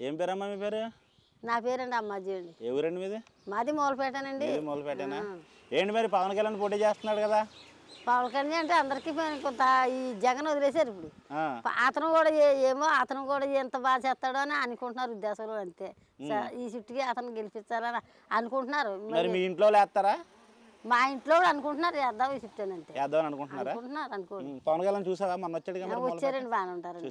ఏం పేరమ్మా మీ పేరు? నా పేరండి అమ్మాజీ అండి. ఏ ఊరండి మీది? మాది మూలపేటనండి. మీది మొదలుపెట్టానా ఏంటి మరి పవన్ కళ్యాణ్ పోటీ చేస్తున్నాడు కదా? పవన్ కళ్యాణ్ అంటే అందరికీ కొంత ఈ జగన్ వదిలేశారు ఇప్పుడు. అతను కూడా ఏమో అతను కూడా ఎంత బాగా చేస్తాడో అని అనుకుంటున్నారు ఉద్దేశంలో అంతే. ఈ చుట్టుకి అతను గెలిపించాలని అనుకుంటున్నారు. మరి మీ ఇంట్లో లేస్తారా మా ఇంట్లో కూడా అనుకుంటున్నారు చుట్టాను అంతే వేద్దామని అనుకుంటున్నారా? అనుకుంటున్నారు అనుకోండి. పవన్ కళ్యాణ్ చూసావా? మొన్న వచ్చాడు కదా వచ్చారండి? బాగానే ఉంటారండి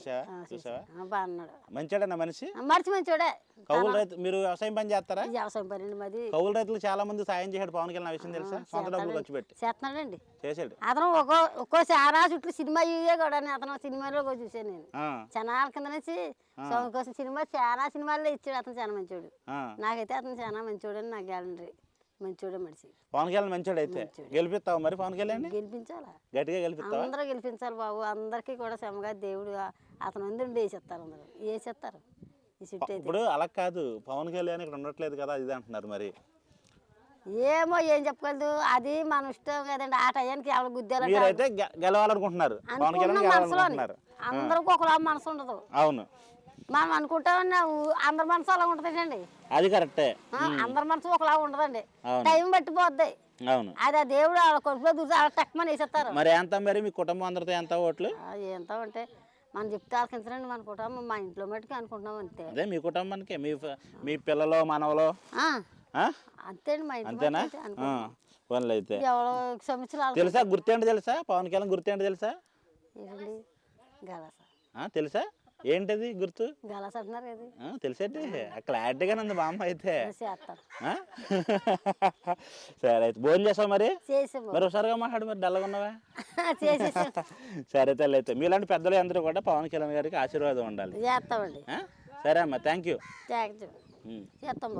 చూసావా? బాగున్నాడు. మంచిడన్న మనిషి? మర్చి మంచోడే. కౌలు రైతు మీరు వ్యవసాయం పని చేస్తారా? వ్యవసాయం పని అండి మాది. కౌలు రైతులు చాలా మంది సాయం చేశాడు పవన్ కళ్యాణ్ విషయం తెలుసా? సొంత డబ్బులు ఖర్చు పెట్టి. చేస్తున్నాడండి. చేశాడు. అతను ఒక్కో ఒక్కో చాలా చుట్టూ సినిమా ఇవే కూడా అతను సినిమాలో కూడా చూసాను నేను. చాలా కింద నుంచి కోసం సినిమా చాలా సినిమాల్లో ఇచ్చాడు అతను చాలా మంచోడు. ఆ. నాకైతే అతను చాలా మంచోడు అని నాకు గ్యారంటీ మంచోడే మనిషి. పవన్ కళ్యాణ్ మంచోడు అయితే. గెలిపిస్తావా మరి పవన్ కళ్యాణ్ గెలిపించాలా? గట్టిగా గెలిపిస్తావా? అందరూ గెలిపించాలి బాబు. అందరికీ కూడా శ్రమగా దేవుడు అతను అందరూ వేసేస్తారు అందరూ. వేసేస్తారు. ఈ ఇప్పుడు అలా కాదు. పవన్ కళ్యాణ్ ఇక్కడ ఉండట్లేదు కదా ఇది అంటున్నారు మరి. ఏమో ఏం చెప్పగలదు. అది మన ఇష్టం కదండి. ఆ టయానికి ఎవరు గుద్దారంటే మీరైతే గెలవాలనుకుంటున్నారు. పవన్ కళ్యాణ్ మనసులోని గెలవాలనుకుంటున్నారు. అందరికి ఒకలా మనసు ఉండదు. అవును. మనం అనుకుంటామన్నా ఊ- అందరి మనసు అలా ఉంటుందండి అది కరెక్టే. అందరి మనసు ఒకలా ఉండదండి. టైం పట్టిపోద్ది. అవును. అది ఆ దేవుడు వాళ్ళ కొడుకులో వాళ్ళ టక్మని వేసేస్తారు. మరి ఎంత మరి మీ కుటుంబం అందరితో ఎంత ఓట్లు? ఎంత అంటే మనం చెప్తే ఆలకించరండి మన కుటుంబం. మా ఇంట్లో మట్టుకు అనుకుంటున్నాం అంతే. అదే మీ కుటుంబానికి మీ మీ పిల్లలు మనవలు? ఆ, ఆ? అంతే అండి మా ఇంట్లో అంతేనా. పనులు అయితే తెలుసా? గుర్తేంటి తెలుసా? పవన్ కళ్యాణ్ గుర్తేంటి తెలుసా? తెలుసా? ఏంటది గుర్తు? గలస అంటున్నారు కదా. క్లారిటీగా ఉంది మా అమ్మ అయితే? సరే అయితే భోజనం చేస్తావు మరి? మరి ఒకసారిగా మాట్లాడు మరి డల్లగా ఉన్నావా? సరే తల్లి అయితే మీలాంటి పెద్దలు అందరూ కూడా పవన్ కళ్యాణ్ గారికి ఆశీర్వాదం ఉండాలి? సరే అమ్మా థ్యాంక్ యూ చేస్తాం